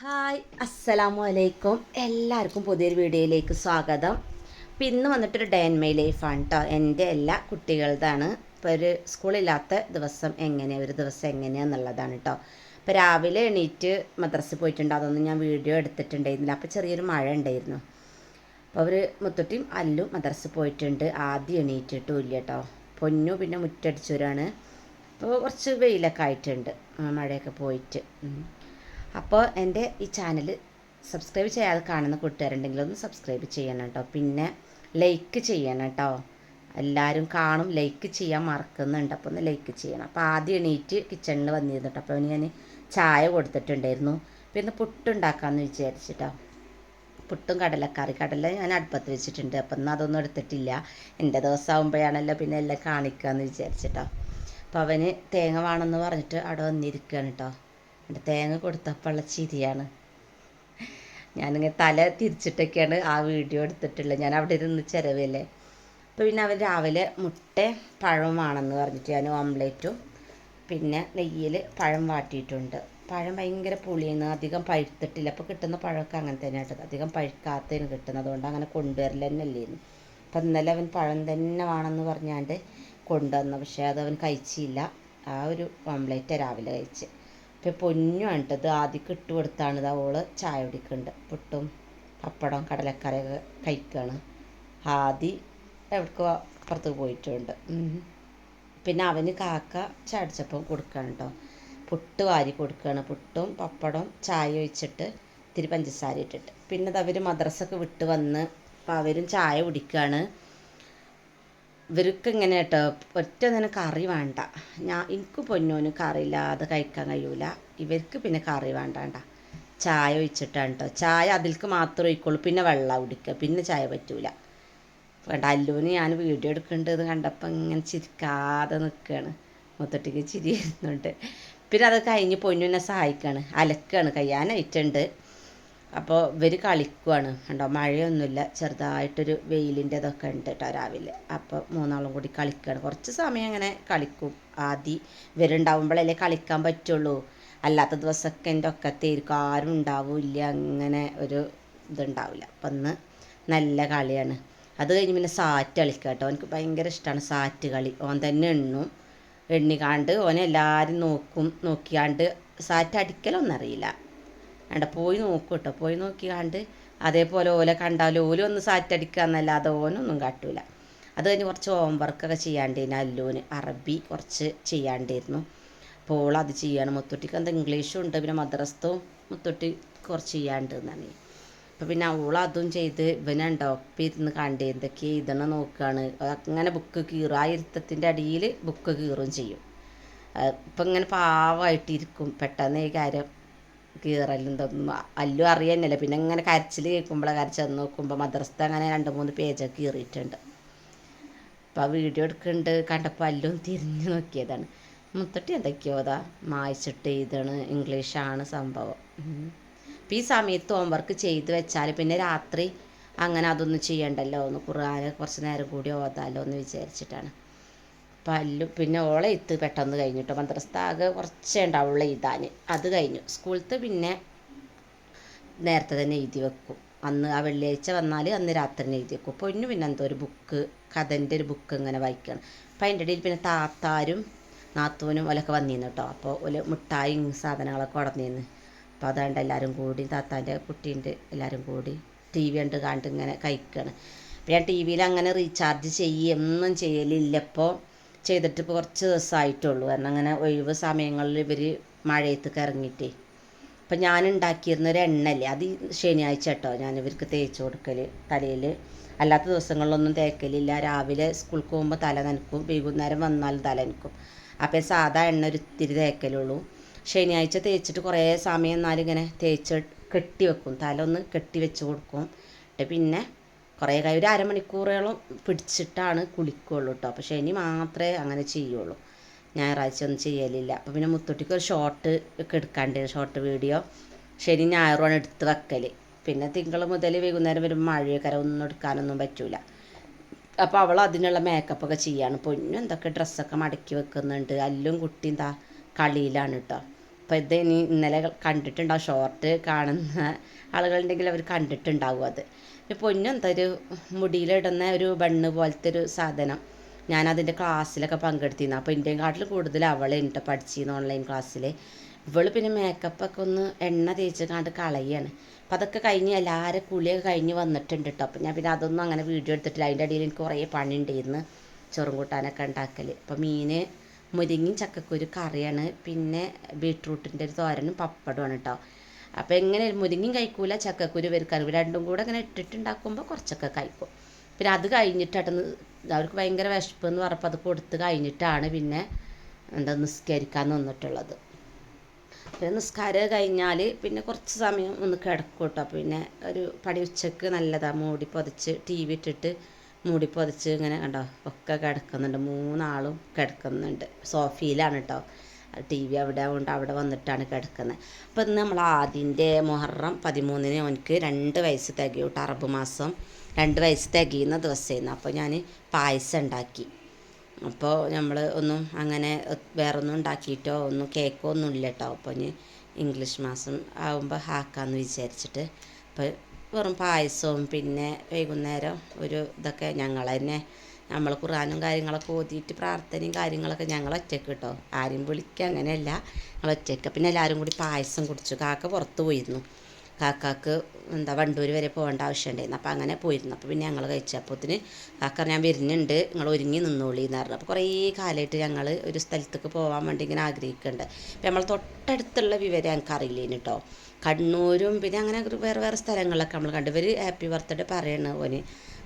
Hi അസ്സലാമു അലൈക്കും എല്ലാവർക്കും പുതിയൊരു വീഡിയോയിലേക്ക് സ്വാഗതം. അപ്പം ഇന്ന് വന്നിട്ടൊരു ഡേ ആൻഡ് മൈ ലൈഫാണ് കേട്ടോ എന്റെ എല്ലാ കുട്ടികളുടെതാണ് ഇപ്പോൾ ഒരു സ്കൂളില്ലാത്ത ദിവസം എങ്ങനെയാണ് ഒരു ദിവസം എങ്ങനെയാണെന്നുള്ളതാണ് കേട്ടോ ഇപ്പോൾ രാവിലെ എണീറ്റ് മദ്രസ് പോയിട്ടുണ്ട്. അതൊന്നും ഞാൻ വീഡിയോ എടുത്തിട്ടുണ്ടായിരുന്നില്ല. അപ്പോൾ ചെറിയൊരു മഴ ഉണ്ടായിരുന്നു. അപ്പോൾ അവർ മുത്തുട്ടിയും അല്ലും മദ്രസ് പോയിട്ടുണ്ട്. ആദ്യം എണീറ്റിട്ടും ഇല്ല കേട്ടോ പൊന്നു പിന്നെ മുറ്റടിച്ചവരാണ്. അപ്പോൾ കുറച്ച് വെയിലൊക്കെ ആയിട്ടുണ്ട്. മഴയൊക്കെ പോയിട്ട്. അപ്പോൾ എന്റെ ഈ ചാനൽ സബ്സ്ക്രൈബ് ചെയ്യാതെ കാണുന്ന കൂട്ടുകാരുണ്ടെങ്കിൽ ഒന്ന് സബ്സ്ക്രൈബ് ചെയ്യണം കേട്ടോ. പിന്നെ ലൈക്ക് ചെയ്യണം കേട്ടോ. എല്ലാവരും കാണും ലൈക്ക് ചെയ്യാൻ മറക്കുന്നുണ്ട്. അപ്പോൾ ഒന്ന് ലൈക്ക് ചെയ്യണം. അപ്പോൾ ആദ്യം എണീറ്റ് കിച്ചണിൽ വന്നിരുന്നു കേട്ടോ. അപ്പോൾ അവന് ഞാൻ ചായ കൊടുത്തിട്ടുണ്ടായിരുന്നു. പിന്നെ പുട്ടുണ്ടാക്കാമെന്ന് വിചാരിച്ചിട്ടോ. പുട്ടും കടലക്കറി കടല ഞാൻ അടുപ്പത്ത് വെച്ചിട്ടുണ്ട്. അപ്പം എന്നാൽ അതൊന്നും എടുത്തിട്ടില്ല. എന്റെ ദിവസം ആകുമ്പോഴാണല്ലോ പിന്നെ എല്ലാം കാണിക്കാമെന്ന് വിചാരിച്ചിട്ടോ. അപ്പോൾ അവന് തേങ്ങ വേണമെന്ന് പറഞ്ഞിട്ട് അവിടെ വന്നിരിക്കുകയാണ് കേട്ടോ. എന്റെ തേങ്ങ കൊടുത്തപ്പോഴുള്ള ചിരിയാണ്. ഞാനിങ്ങനെ തല തിരിച്ചിട്ടൊക്കെയാണ് ആ വീഡിയോ എടുത്തിട്ടുള്ളത്. ഞാൻ അവിടെ ഇരുന്ന് ചിലവല്ലേ അപ്പോൾ പിന്നെ അവൻ രാവിലെ മുട്ട പഴമാണെന്ന് പറഞ്ഞിട്ട് ഞാൻ ഓംലേറ്റും പിന്നെ നെയ്യിൽ പഴം വാട്ടിയിട്ടുണ്ട്. പഴം ഭയങ്കര പുളിയെന്ന് അധികം പഴുത്തിട്ടില്ല. അപ്പോൾ കിട്ടുന്ന പഴമൊക്കെ അങ്ങനെ തന്നെ കേട്ടത്. അധികം പഴുക്കാത്തതിന് കിട്ടുന്നത്. അതുകൊണ്ട് അങ്ങനെ കൊണ്ടുവരൽ തന്നെ അല്ലേന്ന് അപ്പം ഇന്നലെ അവൻ പഴം തന്നെ വേണമെന്ന് പറഞ്ഞാണ്ട് കൊണ്ടുവന്നു. പക്ഷേ അത് അവൻ കഴിച്ചില്ല. ആ ഒരു ഓംലേറ്റ് രാവിലെ കഴിച്ച്. അപ്പോൾ പൊന്നുമാണ് കേട്ടത് ആദ്യം ഇട്ട് കൊടുത്താണ് ഇത് അവൾ ചായ കുടിക്കുന്നുണ്ട് പുട്ടും പപ്പടം കടലക്കറിയൊക്കെ കഴിക്കുകയാണ് ആദി എവിടേക്കോ പുറത്ത് പോയിട്ടുണ്ട്. പിന്നെ അവന് കാക്ക ചാടിച്ചപ്പം കൊടുക്കുകയാണ് കേട്ടോ പുട്ട് വാരി കൊടുക്കുകയാണ് പുട്ടും പപ്പടം ചായ ഒഴിച്ചിട്ട് ഇത്തിരി പഞ്ചസാര ഇട്ടിട്ട്. പിന്നെ അവർ മദ്രസൊക്കെ വിട്ട് വന്ന് അപ്പം അവരും ചായ കുടിക്കുകയാണ് ഇവർക്ക് ഇങ്ങനെ കേട്ടോ ഒറ്റ തന്നെ കറി വേണ്ട. ഞാൻ എനിക്ക് പൊന്നോന് കറി ഇല്ലാതെ കഴിക്കാൻ കഴിയൂല. ഇവർക്ക് പിന്നെ കറി വേണ്ട വേണ്ട ചായ ഒഴിച്ചിട്ടാണ് കേട്ടോ ചായ അതിൽക്ക് മാത്രം ഒഴിക്കുള്ളൂ. പിന്നെ വെള്ളം കുടിക്കുക പിന്നെ ചായ പറ്റൂല. വേണ്ട അല്ലുവിന് ഞാൻ വീഡിയോ എടുക്കേണ്ടത് കണ്ടപ്പോൾ ഇങ്ങനെ ചിരിക്കാതെ നിൽക്കുകയാണ് മുത്തട്ടിക്ക് ചിരി വരുന്നുണ്ട്. പിന്നെ അത് കഴിഞ്ഞ് പൊന്നുവിനെ സഹായിക്കുകയാണ് അലക്കുകയാണ് കഴിയാനായിട്ടുണ്ട് അപ്പോൾ ഇവർ കളിക്കുവാണ് കണ്ടോ? മഴയൊന്നുമില്ല. ചെറുതായിട്ടൊരു വെയിലിന്റെ ഇതൊക്കെ ഉണ്ട് കേട്ടോ രാവിലെ. അപ്പോൾ മൂന്നാളും കൂടി കളിക്കുകയാണ് കുറച്ച് സമയം അങ്ങനെ കളിക്കും. ആദ്യം ഇവരുണ്ടാവുമ്പോഴല്ലേ കളിക്കാൻ പറ്റുള്ളൂ. അല്ലാത്ത ദിവസമൊക്കെ എന്റെ ഒക്കത്തേരിക്കും. ആരും ഉണ്ടാവില്ല അങ്ങനെ ഒരു ഇതുണ്ടാവില്ല. അപ്പം ഇന്ന് നല്ല കളിയാണ്. അത് കഴിഞ്ഞ് പിന്നെ സാറ്റ് കളിക്കുക കേട്ടോ. എനിക്ക് ഭയങ്കര ഇഷ്ടമാണ് സാറ്റ് കളി. ഓൻ തന്നെ എണ്ണും. എണ്ണിക്കാണ്ട് ഓനെ എല്ലാവരും നോക്കും. നോക്കിയാണ്ട് സാറ്റ് അടിക്കലൊന്നും അറിയില്ല. വേണ്ട പോയി നോക്കും കേട്ടോ പോയി നോക്കി കണ്ട് അതേപോലെ ഓല കണ്ടാലും ഓലും ഒന്ന് സാറ്റടിക്കുക എന്നല്ലാതെ ഓനൊന്നും കാട്ടൂല. അത് കഴിഞ്ഞ് കുറച്ച് ഹോംവർക്കൊക്കെ ചെയ്യാണ്ടിരുന്നു അല്ലൂന്. അറബി കുറച്ച് ചെയ്യാണ്ടിരുന്നു. അപ്പോൾ അത് ചെയ്യാണ്. മുത്തുട്ടിക്ക് എന്താ ഇംഗ്ലീഷും ഉണ്ട്. പിന്നെ മദ്രസ്തവും മുത്തുട്ടി കുറച്ച് ചെയ്യാണ്ട് എന്നാണ്. അപ്പോൾ പിന്നെ അവൾ അതും ചെയ്ത് ഇവനുണ്ടോ ഒപ്പം ഇരുന്ന് കണ്ട് എന്തൊക്കെ എഴുതണം നോക്കുകയാണ് അങ്ങനെ ബുക്ക് കീറും. ആ ഇരുത്തത്തിന്റെ അടിയിൽ ബുക്ക് കീറും ചെയ്യും. ഇപ്പം ഇങ്ങനെ പാവമായിട്ടിരിക്കും. പെട്ടെന്ന് ഈ കാര്യം കീറലും ഇതൊന്നും അല്ലു അറിയാനല്ല പിന്നെ ഇങ്ങനെ കരച്ചിൽ കേൾക്കുമ്പോൾ കരച്ചത് നോക്കുമ്പോൾ മദ്രസത്തെ അങ്ങനെ രണ്ട് മൂന്ന് പേജൊക്കെ കീറിയിട്ടുണ്ട്. അപ്പോൾ ആ വീഡിയോ എടുക്കുന്നുണ്ട് കണ്ടപ്പോൾ അല്ലും തിരിഞ്ഞു നോക്കിയതാണ്. മുത്തട്ടി എന്തൊക്കെയോ അതാ മായ്ച്ചിട്ട് എഴുതാണ് ഇംഗ്ലീഷാണ് സംഭവം. അപ്പോൾ ഈ സമയത്ത് ഹോംവർക്ക് ചെയ്ത് വെച്ചാൽ പിന്നെ രാത്രി അങ്ങനെ അതൊന്നും ചെയ്യണ്ടല്ലോ ഒന്ന് ഖുർആാന് കുറച്ച് നേരം കൂടി ഓതാലോ എന്ന് വിചാരിച്ചിട്ടാണ്. പല്ലും പിന്നെ ഓളെ ഇത്ത് പെട്ടെന്ന് കഴിഞ്ഞിട്ടോ മദ്രസ്ഥാകെ കുറച്ചേ ഉണ്ടാവുള്ളൂ എഴുതാൻ. അത് കഴിഞ്ഞു. സ്കൂളത്തെ പിന്നെ നേരത്തെ തന്നെ എഴുതി വെക്കും. അന്ന് ആ വെള്ളിയാഴ്ച വന്നാൽ അന്ന് രാത്രി തന്നെ എഴുതി വെക്കും. പൊന്നു പിന്നെ എന്തോ ഒരു ബുക്ക് കഥന്റെ ഒരു ബുക്ക് ഇങ്ങനെ വായിക്കണം. അപ്പം അതിന്റെ ഇടയിൽ പിന്നെ താത്താരും നാത്തൂനും ഓലൊക്കെ വന്നിരുന്നു കേട്ടോ അപ്പോൾ ഓൽ മിഠായും സാധനങ്ങളൊക്കെ ഉടന്നിരുന്നു. അപ്പോൾ അതുകൊണ്ട് എല്ലാവരും കൂടി താത്താന്റെ കുട്ടീന്റെ എല്ലാവരും കൂടി ടി വി കണ്ട് കണ്ട് ഇങ്ങനെ കഴിക്കുകയാണ് ഞാൻ ടി വിയിൽ അങ്ങനെ റീചാർജ് ചെയ്യൊന്നും ചെയ്യലില്ല. ഇപ്പോൾ ചെയ്തിട്ട് ഇപ്പോൾ കുറച്ച് ദിവസമായിട്ടുള്ളൂ കാരണം അങ്ങനെ ഒഴിവ് സമയങ്ങളിൽ ഇവർ മഴയത്ത് ഇറങ്ങിയിട്ടേ. അപ്പം ഞാൻ ഉണ്ടാക്കിയിരുന്ന ഒരു എണ്ണല്ലേ അത് ശനിയാഴ്ച കേട്ടോ ഞാൻ ഇവർക്ക് തേച്ച് കൊടുക്കൽ തലയിൽ അല്ലാത്ത ദിവസങ്ങളിലൊന്നും തേക്കലില്ല. രാവിലെ സ്കൂൾക്ക് പോകുമ്പോൾ തല നനക്കും വൈകുന്നേരം വന്നാലും തല നനക്കും. അപ്പോൾ സാധാ എണ്ണ ഒരു ഇത്തിരി തേക്കലുള്ളൂ. ശനിയാഴ്ച തേച്ചിട്ട് കുറേ സമയം എന്നാലും ഇങ്ങനെ തേച്ച് കെട്ടി വെക്കും. തല ഒന്ന് കെട്ടി വെച്ച് കൊടുക്കും. എന്നിട്ട് പിന്നെ കുറേ കാര്യം ഒരു അരമണിക്കൂറോളം പിടിച്ചിട്ടാണ് കുളിക്കുള്ളൂ കേട്ടോ പക്ഷേ ഇനി മാത്രമേ അങ്ങനെ ചെയ്യുള്ളൂ. ഞായറാഴ്ച ഒന്നും ചെയ്യലില്ല. അപ്പോൾ പിന്നെ മുത്തുട്ടിക്ക് ഒരു ഷോർട്ട് ഒക്കെ എടുക്കാണ്ട് ഷോർട്ട് വീഡിയോ. ശനി ഞായറുമാണ് എടുത്ത് വെക്കൽ പിന്നെ തിങ്കൾ മുതൽ വൈകുന്നേരം വരുമ്പോൾ മഴയൊക്കെ ഒന്നും എടുക്കാനൊന്നും പറ്റൂല. അപ്പോൾ അവൾ അതിനുള്ള മേക്കപ്പൊക്കെ ചെയ്യാണ്. പൊന്നും എന്തൊക്കെ ഡ്രസ്സൊക്കെ മടക്കി വെക്കുന്നുണ്ട്. അല്ലും കുട്ടിയും താ കളിയിലാണ് കേട്ടോ അപ്പോൾ ഇത് ഇനി ഇന്നലെ കണ്ടിട്ടുണ്ടാവും ഷോർട്ട് കാണുന്ന ആളുകളുണ്ടെങ്കിൽ അവർ കണ്ടിട്ടുണ്ടാവും അത്. ഒരു പൊന്നും എന്താ ഒരു മുടിയിലിടുന്ന ഒരു ബണ്ണ് പോലത്തെ ഒരു സാധനം. ഞാനതിന്റെ ക്ലാസ്സിലൊക്കെ പങ്കെടുത്തിരുന്നു. അപ്പോൾ ഇന്ത്യൻ കാട്ടിൽ കൂടുതൽ അവളെ എന്നിട്ട് പഠിച്ചിരുന്നു ഓൺലൈൻ ക്ലാസ്സിൽ ഇവൾ പിന്നെ മേക്കപ്പൊക്കെ ഒന്ന് എണ്ണ തേച്ച് കണ്ട് കളയാണ്. അപ്പം അതൊക്കെ കഴിഞ്ഞ് എല്ലാവരും കുളിയൊക്കെ കഴിഞ്ഞ് വന്നിട്ടുണ്ട് കേട്ടോ അപ്പം ഞാൻ പിന്നെ അതൊന്നും അങ്ങനെ വീഡിയോ എടുത്തിട്ടില്ല. അതിന്റെ ഇടയിൽ എനിക്ക് കുറേ പണി ഉണ്ടായിരുന്നു ചോറും കൂട്ടാനൊക്കെ ഉണ്ടാക്കൽ അപ്പോൾ മീൻ മുരിങ്ങയും ചക്കക്കുരു കറിയാണ്. പിന്നെ ബീട്രൂട്ടിന്റെ ഒരു തോരനും പപ്പടമാണ് കേട്ടോ അപ്പോൾ എങ്ങനെ മുരിങ്ങയും കഴിക്കൂല ചക്കക്കുരു വരിക്കറിവ് രണ്ടും കൂടെ അങ്ങനെ ഇട്ടിട്ടുണ്ടാക്കുമ്പോൾ കുറച്ചൊക്കെ കഴിക്കും. പിന്നെ അത് കഴിഞ്ഞിട്ടാട്ടെന്ന് അവർക്ക് ഭയങ്കര വിശപ്പ് എന്ന് പറഞ്ഞപ്പോൾ അത് കൊടുത്ത് കഴിഞ്ഞിട്ടാണ് പിന്നെ എന്താ നിസ്കരിക്കാൻ നിന്നിട്ടുള്ളത്. പിന്നെ നിസ്കാരം കഴിഞ്ഞാൽ പിന്നെ കുറച്ച് സമയം ഒന്ന് കിടക്കും കേട്ടോ പിന്നെ ഒരു പടി ഉച്ചയ്ക്ക് നല്ലതാണ് മൂടി പൊതിച്ച് ടി വി ഇട്ടിട്ട് മൂടി പൊതിച്ച് ഇങ്ങനെ കണ്ടോ? ഒക്കെ കിടക്കുന്നുണ്ട്. മൂന്നാളും കിടക്കുന്നുണ്ട്. സോഫയിലാണ് കേട്ടോ ടി വി അവിടെ കൊണ്ട് അവിടെ വന്നിട്ടാണ് കിടക്കുന്നത്. അപ്പോൾ ഇന്ന് നമ്മൾ ആദ്യന്റെ മുഹറം പതിമൂന്നിന് അവനക്ക് രണ്ട് വയസ്സ് തികയും കേട്ടോ അറബ് മാസം രണ്ട് വയസ്സ് തികയുന്ന ദിവസമായിരുന്നു അപ്പോൾ ഞാൻ പായസം ഉണ്ടാക്കി. അപ്പോൾ നമ്മൾ ഒന്നും അങ്ങനെ വേറെ ഒന്നും ഉണ്ടാക്കിയിട്ടോ ഒന്നും കേക്കോ ഒന്നും ഇല്ല കേട്ടോ അപ്പോൾ ഇനി ഇംഗ്ലീഷ് മാസം ആകുമ്പോൾ ഹാക്കാന്ന് വിചാരിച്ചിട്ട് അപ്പോൾ വെറും പായസവും പിന്നെ വൈകുന്നേരം ഒരു ഇതൊക്കെ ഞങ്ങൾ തന്നെ. നമ്മൾ ഖുറാനും കാര്യങ്ങളൊക്കെ ഓതിയിട്ട് പ്രാർത്ഥനയും കാര്യങ്ങളൊക്കെ ഞങ്ങൾ ഒറ്റയ്ക്ക് കേട്ടോ ആരും വിളിക്കുക അങ്ങനെയല്ല. ഞങ്ങൾ ഒറ്റയ്ക്ക് പിന്നെ എല്ലാവരും കൂടി പായസം കുടിച്ചു. കാക്ക പുറത്ത് പോയിരുന്നു. കാക്കാക്ക് എന്താ വണ്ടൂർ വരെ പോകേണ്ട ആവശ്യമുണ്ടായിരുന്നു അപ്പോൾ അങ്ങനെ പോയിരുന്നു. അപ്പോൾ പിന്നെ ഞങ്ങൾ കഴിച്ചപ്പോത്തിന് കാക്ക ഞാൻ വരുന്നുണ്ട്. നിങ്ങൾ ഒരുങ്ങി നിന്നോളി എന്ന് പറഞ്ഞു. അപ്പോൾ കുറേ കാലമായിട്ട് ഞങ്ങൾ ഒരു സ്ഥലത്തേക്ക് പോകാൻ വേണ്ടി ഇങ്ങനെ ആഗ്രഹിക്കുന്നുണ്ട് അപ്പോൾ നമ്മൾ തൊട്ടടുത്തുള്ള വിവരം ഞങ്ങൾക്ക് അറിയില്ലേന് കേട്ടോ കണ്ണൂരും പിന്നെ അങ്ങനെ വേറെ വേറെ സ്ഥലങ്ങളിലൊക്കെ നമ്മൾ കണ്ടു. ഇവർ ഹാപ്പി ബർത്ത്ഡേ പറയണ ഓന്.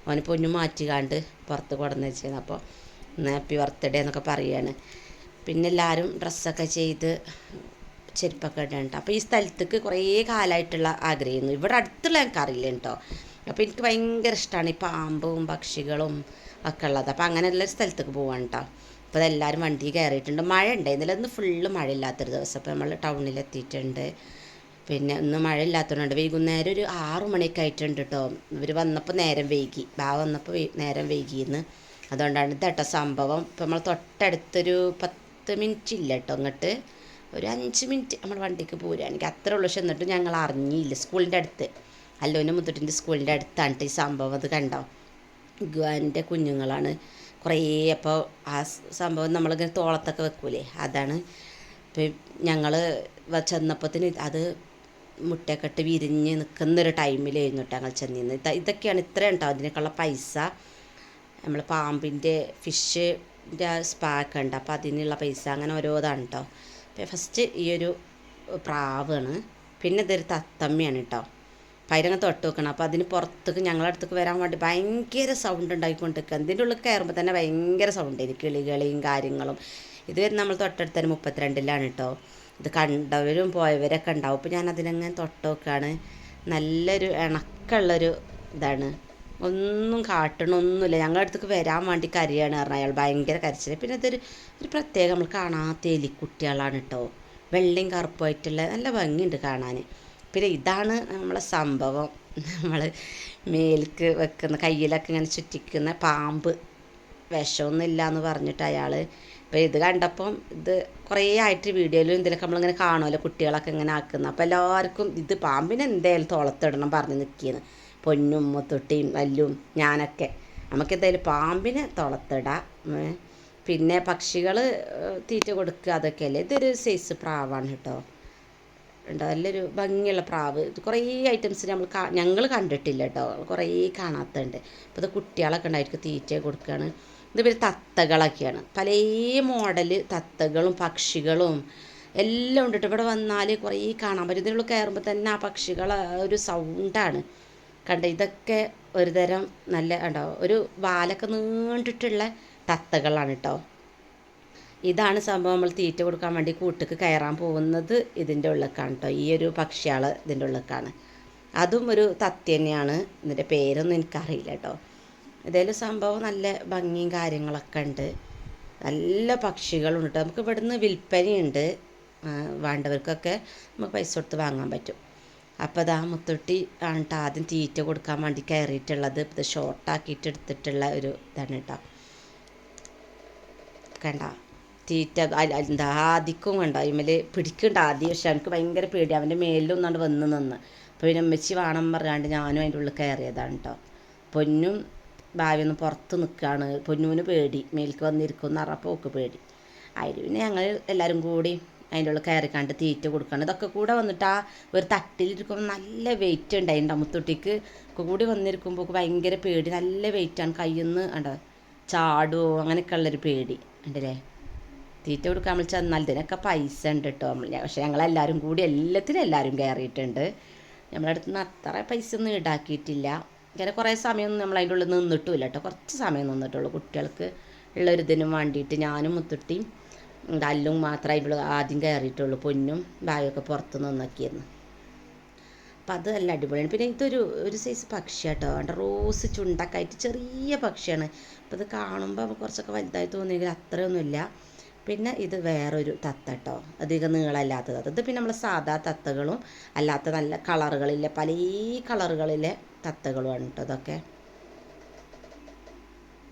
ഓന് പൊന്നു മാറ്റിക്കാണ്ട് പുറത്ത് കൊടുന്ന് വെച്ചിരുന്നു അപ്പോൾ ഹാപ്പി ബർത്ത്ഡേ എന്നൊക്കെ പറയാണ്. പിന്നെ എല്ലാവരും ഡ്രസ്സൊക്കെ ചെയ്ത് ചെരുപ്പൊക്കെ ഇടേണ്ട അപ്പോൾ ഈ സ്ഥലത്തേക്ക് കുറേ കാലമായിട്ടുള്ള ആഗ്രഹമായിരുന്നു ഇവിടെ അടുത്തുള്ള എനിക്ക് അറിയില്ല കേട്ടോ അപ്പോൾ എനിക്ക് ഭയങ്കര ഇഷ്ടമാണ് ഈ പാമ്പും പക്ഷികളും ഒക്കെ ഉള്ളത്. അപ്പോൾ അങ്ങനെയുള്ള ഒരു സ്ഥലത്തേക്ക് പോവാണ് കേട്ടോ അപ്പോൾ അതെല്ലാവരും വണ്ടി കയറിയിട്ടുണ്ട്. മഴ ഉണ്ടായിരുന്നില്ല ഇന്ന് ഫുള്ള് മഴയില്ലാത്തൊരു ദിവസം. അപ്പോൾ നമ്മൾ ടൗണിലെത്തിയിട്ടുണ്ട് പിന്നെ ഇന്ന് മഴ ഇല്ലാത്തതുകൊണ്ട് വൈകുന്നേരം ഒരു ആറു മണിയൊക്കെ ആയിട്ടുണ്ട് കേട്ടോ ഇവർ വന്നപ്പോൾ നേരം വൈകി. ബാ വന്നപ്പോൾ നേരം വൈകിയെന്ന് അതുകൊണ്ടാണ് ഇതേട്ടോ സംഭവം. ഇപ്പം നമ്മൾ തൊട്ടടുത്തൊരു പത്ത് മിനിറ്റ് ഇല്ല കേട്ടോ ഇങ്ങോട്ട്. ഒരു അഞ്ച് മിനിറ്റ് നമ്മൾ വണ്ടിക്ക് പോരുകയാണെങ്കിൽ അത്രേ ഉള്ളൂ. പക്ഷെ എന്നിട്ടും ഞങ്ങൾ അറിഞ്ഞില്ല. സ്കൂളിന്റെ അടുത്ത്. അല്ലോന്റെ മുത്തട്ടിന്റെ സ്കൂളിന്റെ അടുത്താണ് ഈ സംഭവം. അത് കണ്ടോ? ഗുവാന്റെ കുഞ്ഞുങ്ങളാണ്. കുറേ അപ്പോൾ ആ സംഭവം നമ്മളിങ്ങനെ തോളത്തൊക്കെ വെക്കൂലേ? അതാണ്. ഇപ്പം ഞങ്ങൾ ചെന്നപ്പത്തിന് അത് മുട്ടയൊക്കെ വിരിഞ്ഞ് നിൽക്കുന്നൊരു ടൈമിലായിരുന്നു കേട്ടോ ഞങ്ങൾ ചെന്നിരുന്നത്. ഇത് ഇതൊക്കെയാണ് ഇത്രയും ഉണ്ടാവും അതിനേക്കുള്ള പൈസ. നമ്മൾ പാമ്പിന്റെ ഫിഷിന്റെ സ്പാക്ക് ഉണ്ട് അപ്പോൾ അതിനുള്ള പൈസ അങ്ങനെ ഓരോതാണ് കേട്ടോ അപ്പോൾ ഫസ്റ്റ് ഈ ഒരു പ്രാവാണ്. പിന്നെ ഇതൊരു തത്തമ്മയാണ് കേട്ടോ പൈരങ്ങ തൊട്ട് വെക്കണം അപ്പോൾ അതിന് പുറത്തേക്ക് ഞങ്ങളുടെ അടുത്തേക്ക് വരാൻ വേണ്ടി ഭയങ്കര സൗണ്ട് ഉണ്ടാക്കിക്കൊണ്ടിരിക്കുക അതിന്റെ ഉള്ളിൽ കയറുമ്പോൾ തന്നെ ഭയങ്കര സൗണ്ട് ആയിരിക്കും കിളികളിയും കാര്യങ്ങളും. ഇത് നമ്മൾ തൊട്ടടുത്ത് തന്നെ മുപ്പത്തിരണ്ടിലാണ് കേട്ടോ ഇത് കണ്ടവരും പോയവരൊക്കെ ഉണ്ടാവും. അപ്പോൾ ഞാൻ അതിനങ്ങനെ തൊട്ട് നോക്കുകയാണ് നല്ലൊരു ഇണക്കമുള്ളൊരു ഇതാണ്. ഒന്നും കാട്ടണമൊന്നുമില്ല ഞങ്ങളുടെ അടുത്തേക്ക് വരാൻ വേണ്ടി കരയാണ് പറഞ്ഞാൽ അയാൾ. ഭയങ്കര കരച്ചിൽ പിന്നെ ഇതൊരു ഒരു പ്രത്യേകം നമ്മൾ കാണാത്ത എലിക്കുട്ടികളാണ് കേട്ടോ. വെള്ളയും കറുപ്പുമായിട്ടുള്ള നല്ല ഭംഗിയുണ്ട് കാണാൻ പിന്നെ ഇതാണ് നമ്മളെ സംഭവം. നമ്മൾ മേൽക്ക് വെക്കുന്ന കയ്യിലൊക്കെ ഇങ്ങനെ ചുറ്റിക്കുന്ന പാമ്പ്. വിഷമൊന്നുമില്ല എന്ന് പറഞ്ഞിട്ട് അയാൾ അപ്പോൾ ഇത് കണ്ടപ്പം ഇത് കുറേ ആയിട്ട് വീഡിയോയിലും ഇതിലൊക്കെ നമ്മളിങ്ങനെ കാണുമല്ലോ കുട്ടികളൊക്കെ ഇങ്ങനെ ആക്കുന്നത് അപ്പോൾ എല്ലാവർക്കും ഇത് പാമ്പിനെ എന്തായാലും തോളത്തിടണം പറഞ്ഞ് നിൽക്കിയെന്ന് പൊന്നും മുത്തൊട്ടിയും വല്ലും ഞാനൊക്കെ. നമുക്ക് എന്തായാലും പാമ്പിനെ തുളത്തിടാം. പിന്നെ പക്ഷികൾ തീറ്റ കൊടുക്കുക അതൊക്കെ അല്ലേ ഇതൊരു സൈസ് പ്രാവാണ് കേട്ടോ. ഉണ്ടോ നല്ലൊരു ഭംഗിയുള്ള പ്രാവ്. കുറേ ഐറ്റംസ് നമ്മൾ ഞങ്ങൾ കണ്ടിട്ടില്ല കേട്ടോ. കുറേ കാണാത്തുണ്ട്. അപ്പോൾ ഇത് കുട്ടികളൊക്കെ ഉണ്ടായിരിക്കും തീറ്റ കൊടുക്കുകയാണ് ഇത് പിന്നെ തത്തകളൊക്കെയാണ്. പല മോഡൽ തത്തകളും പക്ഷികളും എല്ലാം ഉണ്ടിട്ട് ഇവിടെ വന്നാൽ കുറേ കാണാൻ പറ്റും. ഇതിനുള്ളിൽ കയറുമ്പോൾ തന്നെ ആ പക്ഷികൾ ഒരു സൗണ്ടാണ് കണ്ട? ഇതൊക്കെ ഒരു തരം നല്ല ഉണ്ടോ ഒരു വാലൊക്കെ നീണ്ടിട്ടുള്ള തത്തകളാണ് കേട്ടോ ഇതാണ് സംഭവം നമ്മൾ തീറ്റ കൊടുക്കാൻ വേണ്ടി കൂട്ടുക്ക് കയറാൻ പോകുന്നത് ഇതിന്റെ ഉള്ളിലേക്കാണ് കേട്ടോ. ഈ ഒരു പക്ഷിയാൾ ഇതിന്റെ ഉള്ളിലേക്കാണ്. അതും ഒരു തത്തി തന്നെയാണ് ഇതിന്റെ പേരൊന്നും എനിക്കറിയില്ല കേട്ടോ. ഇതേലും സംഭവം നല്ല ഭംഗിയും കാര്യങ്ങളൊക്കെ ഉണ്ട്. നല്ല പക്ഷികളുണ്ട്. കേട്ടോ നമുക്ക് ഇവിടുന്ന് വിൽപ്പനയുണ്ട്. വേണ്ടവർക്കൊക്കെ നമുക്ക് പൈസ കൊടുത്ത് വാങ്ങാൻ പറ്റും. അപ്പോൾ അതാ മുത്തൊട്ടി ആണ് ആദ്യം തീറ്റ കൊടുക്കാൻ വേണ്ടി കയറിയിട്ടുള്ളത്. ഇത് ഷോർട്ടാക്കിയിട്ട് എടുത്തിട്ടുള്ള ഒരു ഇതാണ് കേട്ടോ കണ്ട? തീറ്റ എന്താ ആദിക്കും കണ്ടോ? ഇമ്മൽ പിടിക്കണ്ട ആദ്യം. പക്ഷെ എനിക്ക് ഭയങ്കര പേടി അവന്റെ മേലിലൊന്നാണ്ട് വന്ന് നിന്ന്. അപ്പോൾ പിന്നെ അമ്മച്ചി വേണം പറഞ്ഞാണ്ട് ഞാനും അതിന്റെ ഉള്ളിൽ കയറിയതാണ് കേട്ടോ പൊന്നും ഭാവി ഒന്ന് പുറത്ത് നിൽക്കുകയാണ്. പൊന്നൂന് പേടി. മേലേക്ക് വന്നിരിക്കും എന്ന് പറഞ്ഞപ്പോൾ പേടി. അതിൽ പിന്നെ ഞങ്ങൾ എല്ലാവരും കൂടി അതിന്റെ ഉള്ളിൽ കയറിക്കാണ്ട് തീറ്റ കൊടുക്കണം ഇതൊക്കെ കൂടെ വന്നിട്ട് ആ ഒരു തട്ടിലിരിക്കുമ്പോൾ നല്ല വെയിറ്റ് ഉണ്ടായിട്ടുണ്ട് അമ്മത്തൊട്ടിക്ക്. ഒക്കെ കൂടി വന്നിരിക്കുമ്പോൾ ഭയങ്കര പേടി. നല്ല വെയിറ്റാണ് കയ്യിൽ നിന്ന് ഉണ്ടോ ചാടുമോ അങ്ങനെയൊക്കെ ഉള്ളൊരു പേടി. ഉണ്ടല്ലേ? തീറ്റ കൊടുക്കാൻ നമ്മൾ ചെന്നാൽ ഇതിനൊക്കെ പൈസ ഉണ്ട് കേട്ടോ. നമ്മൾ പക്ഷേ ഞങ്ങളെല്ലാവരും കൂടി എല്ലാത്തിനും എല്ലാവരും കയറിയിട്ടുണ്ട്. നമ്മളടുത്തുനിന്ന് അത്ര പൈസ ഒന്നും ഈടാക്കിയിട്ടില്ല. ഇങ്ങനെ കുറേ സമയമൊന്നും നമ്മൾ അതിന്റെ ഉള്ളിൽ നിന്നിട്ടുമില്ല കേട്ടോ. കുറച്ച് സമയം നിന്നിട്ടുള്ളൂ കുട്ടികൾക്ക് ഉള്ള ഒരു ഇതിനും വേണ്ടിയിട്ട്. ഞാനും മുത്തുട്ടിയും അല്ലും മാത്രമേ അതിന്റെ ഉള്ളിൽ ആദ്യം കയറിയിട്ടുള്ളൂ. പൊന്നും ബാഗൊക്കെ പുറത്ത് നിന്നൊക്കെയായിരുന്നു. അപ്പം അത് നല്ല അടിപൊളിയാണ്. പിന്നെ ഇതൊരു ഒരു സൈസ് പക്ഷിയാട്ടോ അവന്റെ റോസ് ചുണ്ടൊക്കെ ആയിട്ട് ചെറിയ പക്ഷിയാണ്. അപ്പോൾ ഇത് കാണുമ്പോൾ കുറച്ചൊക്കെ വലുതായി തോന്നിയെങ്കിൽ അത്രയൊന്നുമില്ല. പിന്നെ ഇത് വേറൊരു തത്ത കേട്ടോ അധികം നീളമില്ലാത്ത തത്ത പിന്നെ നമ്മൾ സാധാ തത്തകളും അല്ലാത്ത നല്ല കളറുകളിലെ പല കളറുകളിലെ തത്തകളുമാണ് കേട്ടോ ഇതൊക്കെ.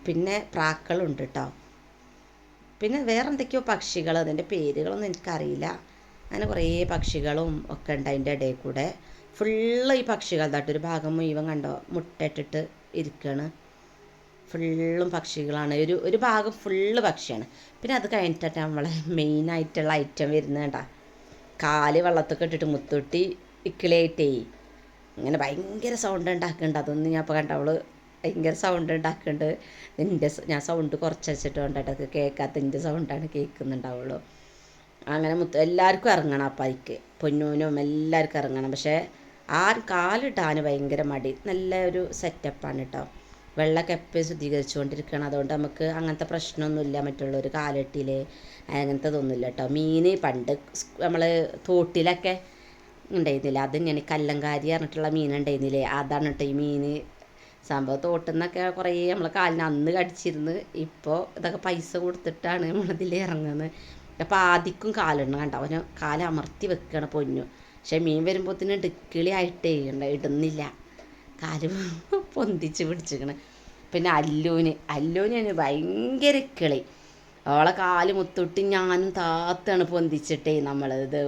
പിന്നെ പ്രാക്കളുണ്ട് കേട്ടോ പിന്നെ വേറെ എന്തൊക്കെയോ പക്ഷികൾ അതിന്റെ പേരുകളൊന്നും എനിക്കറിയില്ല. അങ്ങനെ കുറേ പക്ഷികളും ഒക്കെ ഉണ്ട് അതിന്റെ ഇടയിൽ കൂടെ. ഫുള്ള് ഈ പക്ഷികൾ തട്ടൊരു ഭാഗം മുഴുവൻ കണ്ടോ? മുട്ടയിട്ടിട്ട് ഇരിക്കുകയാണ് ഫുള്ളും പക്ഷികളാണ്. ഒരു ഒരു ഭാഗം ഫുള്ള് പക്ഷിയാണ്. പിന്നെ അത് കഴിഞ്ഞിട്ട് നമ്മളെ മെയിനായിട്ടുള്ള ഐറ്റം വരുന്നത് കണ്ടാ. കാൽ വെള്ളത്തൊക്കെ ഇട്ടിട്ട് മുത്തൊട്ടി ഇക്കിളിയായിട്ടേ. ഇങ്ങനെ ഭയങ്കര സൗണ്ട് ഉണ്ടാക്കുന്നുണ്ട്. അതൊന്നും ഞാൻ ഇപ്പോൾ കണ്ട അവൾ ഭയങ്കര സൗണ്ട് ഉണ്ടാക്കുന്നുണ്ട്. നിന്റെ ഞാൻ സൗണ്ട് കുറച്ച് വെച്ചിട്ട് കേൾക്കാത്ത എന്റെ സൗണ്ടാണ് കേൾക്കുന്നുണ്ടാവുള്ളൂ അങ്ങനെ മുത്ത് എല്ലാവർക്കും ഇറങ്ങണം ആ പൈക്ക്. പൊന്നൂനും എല്ലാവർക്കും ഇറങ്ങണം. പക്ഷേ ആ കാലിട്ടാൻ ഭയങ്കര മടി. നല്ല ഒരു സെറ്റപ്പാണ് കേട്ടോ വെള്ളമൊക്കെ എപ്പോഴും ശുദ്ധീകരിച്ചുകൊണ്ടിരിക്കുകയാണ്. അതുകൊണ്ട് നമുക്ക് അങ്ങനത്തെ പ്രശ്നമൊന്നുമില്ല. മറ്റുള്ളവർ കാലട്ടിൽ അങ്ങനത്തെ ഇതൊന്നുമില്ല കേട്ടോ. മീൻ പണ്ട് നമ്മൾ തോട്ടിലൊക്കെ ഉണ്ടായിരുന്നില്ല? അത് ഇങ്ങനെ കല്ലങ്കാരി പറഞ്ഞിട്ടുള്ള മീൻ ഉണ്ടായിരുന്നില്ലേ? അതാണ് കേട്ടോ ഈ മീൻ സംഭവം. തോട്ടിൽ നിന്നൊക്കെ കുറേ നമ്മൾ കാലിന് അന്ന് കടിച്ചിരുന്ന് ഇപ്പോൾ ഇതൊക്കെ പൈസ കൊടുത്തിട്ടാണ് നമ്മളിതിൽ ഇറങ്ങുന്നത്. അപ്പോൾ ആദിക്കും കാലുണ്ട് കണ്ടോ. അവന് കാലമർത്തി വെക്കുകയാണ് പൊന്നു. പക്ഷെ മീൻ വരുമ്പോഴത്തേന് ഡിക്കിളി ആയിട്ടേ ഇട- ഇടുന്നില്ല. കാൽ പൊന്തിച്ച് പിടിച്ചിരിക്കണ്. പിന്നെ അല്ലൂന്. അല്ലൂന് ഭയങ്കര കിളി. അവളെ കാൽ മുത്തൊട്ട് ഞാനും താത്താണ് പൊന്തിച്ചിട്ടേ നമ്മളിത്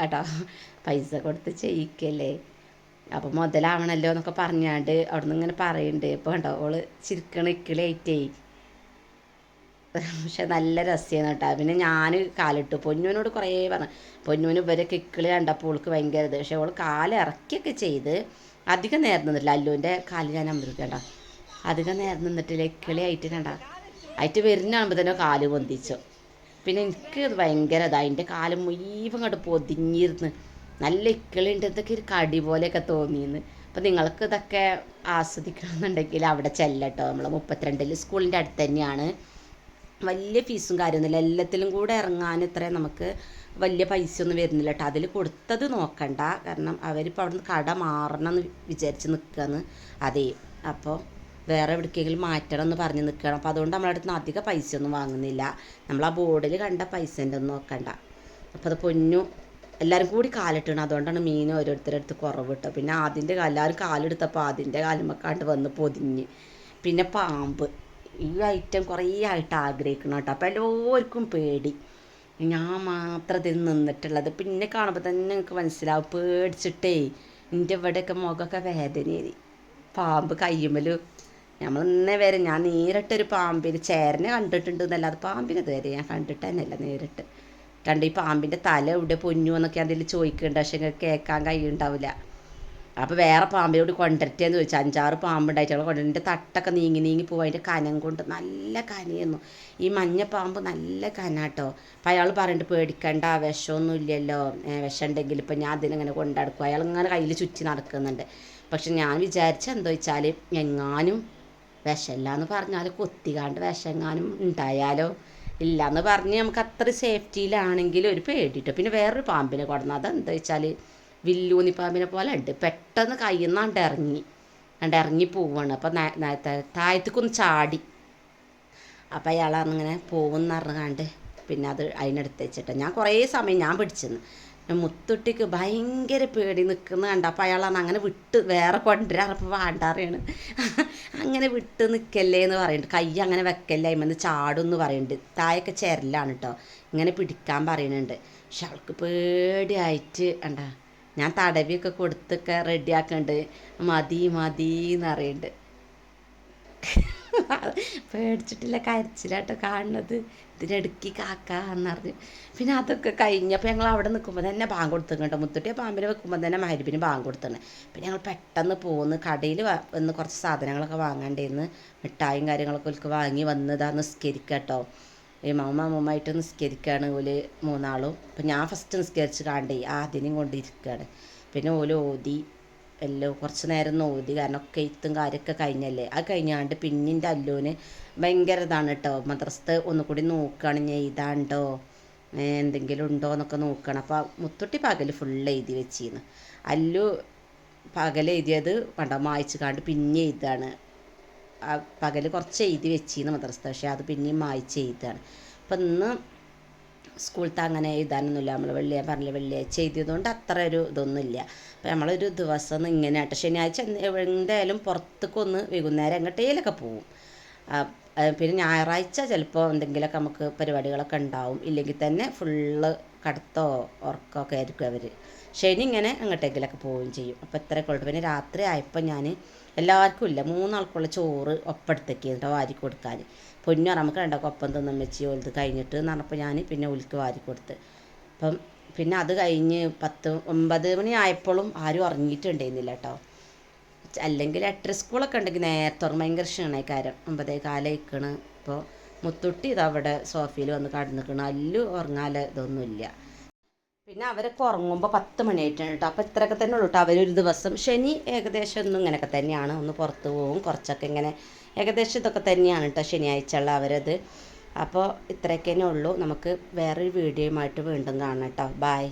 കേട്ടോ പൈസ കൊടുത്ത് ചെയ്യിക്കല്ലേ? അപ്പോൾ മുതലാവണല്ലോ എന്നൊക്കെ പറഞ്ഞാണ്ട് അവിടെ നിന്ന് ഇങ്ങനെ പറയുന്നുണ്ട് ഇപ്പോൾ കണ്ടോ ഓൾ ചിരിക്കണ ഇക്കിളിയായിട്ടേ പക്ഷെ നല്ല രസമാണ് കേട്ടോ. പിന്നെ ഞാൻ കാലിട്ട്. പൊന്നുവിനോട് കുറേ പറഞ്ഞു. പൊന്നുവിന് ഇവരെ കിക്കിളി കണ്ടപ്പോൾ ഓൾക്ക് ഭയങ്കര ഇത്. പക്ഷെ ഓൾ കാൽ ഇറക്കിയൊക്കെ ചെയ്ത് അധികം നേരം നിന്നില്ല അല്ലുവിന്റെ കാൽ ഞാൻ അമൃതണ്ട അധികം നേരം നിന്നിട്ടില്ല. കിളി ആയിട്ട് കണ്ട ആയിട്ട് വരുന്നാകുമ്പോൾ തന്നെ കാൽ പൊന്തിച്ചു. പിന്നെ എനിക്ക് ഭയങ്കര ഇതാ. എന്റെ കാൽ മുഴുവൻ അങ്ങോട്ട് പൊതിഞ്ഞിരുന്ന്. നല്ല ഇക്കിളിണ്ട് ഇതൊക്കെ ഒരു കടി പോലെയൊക്കെ തോന്നിയെന്ന്. അപ്പം നിങ്ങൾക്ക് ഇതൊക്കെ ആസ്വദിക്കണമെന്നുണ്ടെങ്കിൽ അവിടെ ചെല്ലട്ടോ. നമ്മൾ മുപ്പത്തിരണ്ടിൽ സ്കൂളിന്റെ അടുത്ത് തന്നെയാണ്. വലിയ ഫീസും കാര്യമൊന്നുമില്ല. എല്ലാത്തിലും കൂടെ ഇറങ്ങാൻ ഇത്ര നമുക്ക് വലിയ പൈസ ഒന്നും വരുന്നില്ല കേട്ടോ അതിൽ കൊടുത്തത് നോക്കണ്ട. കാരണം അവരിപ്പോൾ അവിടെ നിന്ന് കട മാറണം എന്ന് വിചാരിച്ച് നിൽക്കുകയെന്ന് അതേ. അപ്പോൾ വേറെ എവിടേക്കെങ്കിലും മാറ്റണം എന്ന് പറഞ്ഞ് നിൽക്കണം അപ്പോൾ അതുകൊണ്ട് നമ്മളടുത്ത് നിന്ന് അധികം പൈസ ഒന്നും വാങ്ങുന്നില്ല. നമ്മൾ ആ ബോർഡിൽ കണ്ട പൈസേന്റെ ഒന്നും നോക്കണ്ട. അപ്പോൾ അത് പൊന്നു എല്ലാവരും കൂടി കാലിട്ടാണ്. അതുകൊണ്ടാണ് മീൻ ഓരോരുത്തരുടെ അടുത്ത് കുറവ് കിട്ടുക പിന്നെ കാൽ എല്ലാവരും കാലെടുത്തപ്പോൾ ആദ്യന്റെ കാലുമ്മക്കാണ്ട് വന്ന് പൊതിഞ്ഞ്. പിന്നെ പാമ്പ്. ഈ ഐറ്റം കുറേ ആയിട്ട് ആഗ്രഹിക്കണം കേട്ടോ. അപ്പോൾ എല്ലാവർക്കും പേടി. ഞാൻ മാത്രം ഇതിൽ നിന്നിട്ടുള്ളത്. പിന്നെ കാണുമ്പോൾ തന്നെ നിങ്ങൾക്ക് മനസ്സിലാവും. പേടിച്ചിട്ടേ എന്റെ ഇവിടെയൊക്കെ മുഖമൊക്കെ വേദനയേറി പാമ്പ് കയ്യുമ്മൽ നമ്മൾ ഇന്നേ വരെ ഞാൻ നേരിട്ടൊരു പാമ്പിന് ചേരനെ കണ്ടിട്ടുണ്ട് എന്നല്ലാതെ പാമ്പിനെ ഇതുവരെ ഞാൻ കണ്ടിട്ട് തന്നെയല്ല നേരിട്ട്. കണ്ട് ഈ പാമ്പിന്റെ തല എവിടെ പൊന്നു എന്നൊക്കെ അതിൽ ചോദിക്കുന്നുണ്ട് പക്ഷേ കേൾക്കാൻ കഴിയുണ്ടാവില്ല അപ്പോൾ വേറെ പാമ്പിനോട് കൊണ്ടുവരട്ടേന്ന് ചോദിച്ചു. അഞ്ചാറ് പാമ്പുണ്ടായിട്ട് അവളെ എന്റെ തട്ടൊക്കെ നീങ്ങി നീങ്ങി പോകും അതിന്റെ കനം കൊണ്ട് നല്ല കനയായിരുന്നു. ഈ മഞ്ഞ പാമ്പ് നല്ല കനാട്ടോ. അപ്പോൾ അയാൾ പറഞ്ഞിട്ട് പേടിക്കണ്ട വിഷമൊന്നും ഇല്ലല്ലോ. വിഷം ഉണ്ടെങ്കിൽ ഇപ്പം ഞാൻ അതിനെങ്ങനെ കൊണ്ടടക്കും. അയാൾ ഇങ്ങനെ കയ്യിൽ ചുറ്റി നടക്കുന്നുണ്ട്. പക്ഷെ ഞാൻ വിചാരിച്ച എന്താ വെച്ചാൽ എങ്ങാനും വിഷമില്ല എന്ന് പറഞ്ഞാൽ കൊത്തിക്കാണ്ട് വിഷങ്ങാനും ഉണ്ടായാലോ? ഇല്ല എന്ന് പറഞ്ഞ് നമുക്ക് അത്ര സേഫ്റ്റിയിലാണെങ്കിൽ ഒരു പേടിട്ടോ. പിന്നെ വേറൊരു പാമ്പിനെ കൊടുന്നു എന്താ വെച്ചാൽ വില്ലൂന്നി പാമ്പിനെ പോലെ ഉണ്ട്. പെട്ടെന്ന് കയ്യിൽ നിന്ന് അണ്ടിറങ്ങി ഇറങ്ങി പോവാണ്. അപ്പം താഴത്തേക്കൊന്ന് ചാടി. അപ്പം അയാൾ ഇങ്ങനെ പോകുമെന്ന് അറിഞ്ഞാണ്ട് പിന്നെ അത് അതിനടുത്ത് വെച്ചിട്ട്. ഞാൻ കുറേ സമയം ഞാൻ പിടിച്ചെന്ന്. മുത്തുട്ടിക്ക് ഭയങ്കര പേടി നിൽക്കുന്ന കണ്ടപ്പോൾ അയാളാണ് അങ്ങനെ വിട്ട് വേറെ കൊണ്ടുവരാറപ്പോൾ വേണ്ടാറിയാണ്. അങ്ങനെ വിട്ട് നിൽക്കല്ലേ എന്ന് പറയുന്നുണ്ട് കൈ അങ്ങനെ വെക്കല്ലേ അതിമെന്ന് ചാടും എന്ന് പറയുന്നുണ്ട് തായൊക്കെ ചെരലാണ് കേട്ടോ ഇങ്ങനെ പിടിക്കാൻ പറയുന്നുണ്ട് പക്ഷെ അവൾക്ക് പേടിയായിട്ട് കണ്ട ഞാൻ തടവിയൊക്കെ കൊടുത്തൊക്കെ റെഡിയാക്കുന്നുണ്ട് മതി മതി എന്ന് പറയുന്നുണ്ട് പേടിച്ചിട്ടില്ല കരച്ചിലാട്ടോ കാണുന്നത്. ഇതിനിടയ്ക്ക് കാക്ക പറഞ്ഞു. പിന്നെ അതൊക്കെ കഴിഞ്ഞപ്പോൾ ഞങ്ങൾ അവിടെ നിൽക്കുമ്പോൾ തന്നെ ബാങ്ക് കൊടുത്തു കേട്ടോ മുത്തുട്ടിയെ പാമ്പിനെ വെക്കുമ്പോൾ തന്നെ മരുബിന് ബാങ്ക് കൊടുത്തിട്ടുണ്ട്. പിന്നെ ഞങ്ങൾ പെട്ടെന്ന് പോന്ന് കടയിൽ വന്ന് കുറച്ച് സാധനങ്ങളൊക്കെ വാങ്ങാണ്ടിരുന്ന് മിഠായും കാര്യങ്ങളൊക്കെ ഒൽക്ക് വാങ്ങി വന്നതാ നിസ്കരിക്കുക കേട്ടോ ഈ മാമ അമ്മമായിട്ട് നിസ്കരിക്കുകയാണ് ഓൽ മൂന്നാളും. അപ്പം ഞാൻ ഫസ്റ്റ് നിസ്കരിച്ച് കാണ്ടേ ആദ്യം കൊണ്ടിരിക്കുകയാണ് പിന്നെ ഓൽ ഓതി എല്ലാം കുറച്ച് നേരം ഓതി കാരണം ഒക്കെ ഇത്തും കാര്യമൊക്കെ കഴിഞ്ഞല്ലേ? അത് കഴിഞ്ഞാണ്ട് പിന്നിന്റെ അല്ലോന് ഭയങ്കര ഇതാണ് കേട്ടോ മദ്രസത്തെ ഒന്നുകൂടി നോക്കുകയാണ് ഞാൻ ഇതാണ്ടോ എന്തെങ്കിലും ഉണ്ടോ എന്നൊക്കെ നോക്കണം. അപ്പോൾ മുത്തുട്ടി പകൽ ഫുൾ എഴുതി വെച്ചിരുന്നു അല്ലു പകൽ എഴുതിയത് കണ്ടോ മായ്ച്ചു കാണ്ട് പിന്നെ എഴുതാണ്. പകൽ കുറച്ച് എഴുതി വെച്ചിരുന്നു മദ്രസത്ത് പക്ഷേ അത് പിന്നെയും മായ്ച്ച് എഴുതാണ് അപ്പം ഇന്ന് സ്കൂളത്തെ അങ്ങനെ എഴുതാനൊന്നുമില്ല. നമ്മൾ വെള്ളിയാ പറഞ്ഞില്ല വെള്ളിയാഴ്ച എഴുതിയതുകൊണ്ട് അത്ര ഒരു ഇതൊന്നുമില്ല. അപ്പം നമ്മളൊരു ദിവസം ഇങ്ങനെ ആട്ടെ ശനിയാഴ്ച എന്തായാലും പുറത്തേക്കൊന്ന് വൈകുന്നേരം എങ്ങോട്ടേലൊക്കെ പോവും. പിന്നെ ഞായറാഴ്ച ചിലപ്പോൾ എന്തെങ്കിലുമൊക്കെ നമുക്ക് പരിപാടികളൊക്കെ ഉണ്ടാവും. ഇല്ലെങ്കിൽ തന്നെ ഫുള്ള് കടത്തോ ഉറക്കമൊക്കെ ആയിരിക്കും അവർ ശനി ഇങ്ങനെ അങ്ങോട്ടേക്കിലൊക്കെ പോവുകയും ചെയ്യും. അപ്പോൾ ഇത്രയൊക്കെ ഉള്ളൂ. പിന്നെ രാത്രി ആയപ്പോൾ ഞാൻ എല്ലാവർക്കും ഇല്ല. മൂന്നാൾക്കുള്ള ചോറ് ഒപ്പെടുത്തേക്ക് കേട്ടോ വാരി കൊടുക്കാൻ. പൊന്നു നമുക്ക് രണ്ടൊക്കെ ഒപ്പം തിന്നും വെച്ച് ഓലത് കഴിഞ്ഞിട്ട് എന്ന് പറഞ്ഞപ്പോൾ ഞാൻ പിന്നെ ഒലിക്ക് വാരി കൊടുത്ത്. അപ്പം പിന്നെ അത് കഴിഞ്ഞ് പത്ത് ഒമ്പത് മണി ആയപ്പോഴും ആരും ഉറങ്ങിയിട്ടുണ്ടായിരുന്നില്ല കേട്ടോ അല്ലെങ്കിൽ എട്ടര സ്കൂളൊക്കെ ഉണ്ടെങ്കിൽ നേരത്തെ ഉറങ്ങും. ഭയങ്കര കാര്യം ഒമ്പതേ കാലയിക്കണ് ഇപ്പോൾ മുത്തുട്ടി ഇതവിടെ സോഫയിൽ വന്ന് കടന്നിക്കണം. അല്ലു ഉറങ്ങാല ഇതൊന്നുമില്ല. പിന്നെ അവരൊക്കെ ഉറങ്ങുമ്പോൾ പത്ത് മണിയായിട്ടാണ് കേട്ടോ അപ്പോൾ ഇത്രയൊക്കെ തന്നെ ഉള്ളൂ കേട്ടോ അവരൊരു ദിവസം ശനി ഏകദേശം ഒന്നും ഇങ്ങനെയൊക്കെ തന്നെയാണ്. ഒന്ന് പുറത്ത് പോവും കുറച്ചൊക്കെ ഇങ്ങനെ ഏകദേശം ഇതൊക്കെ തന്നെയാണ് കേട്ടോ ശനിയാഴ്ച ഉള്ള അവരത്. അപ്പോൾ ഇത്രയൊക്കെ തന്നെ ഉള്ളൂ. നമുക്ക് വേറൊരു വീഡിയോയുമായിട്ട് വീണ്ടും കാണാം കേട്ടോ ബായ്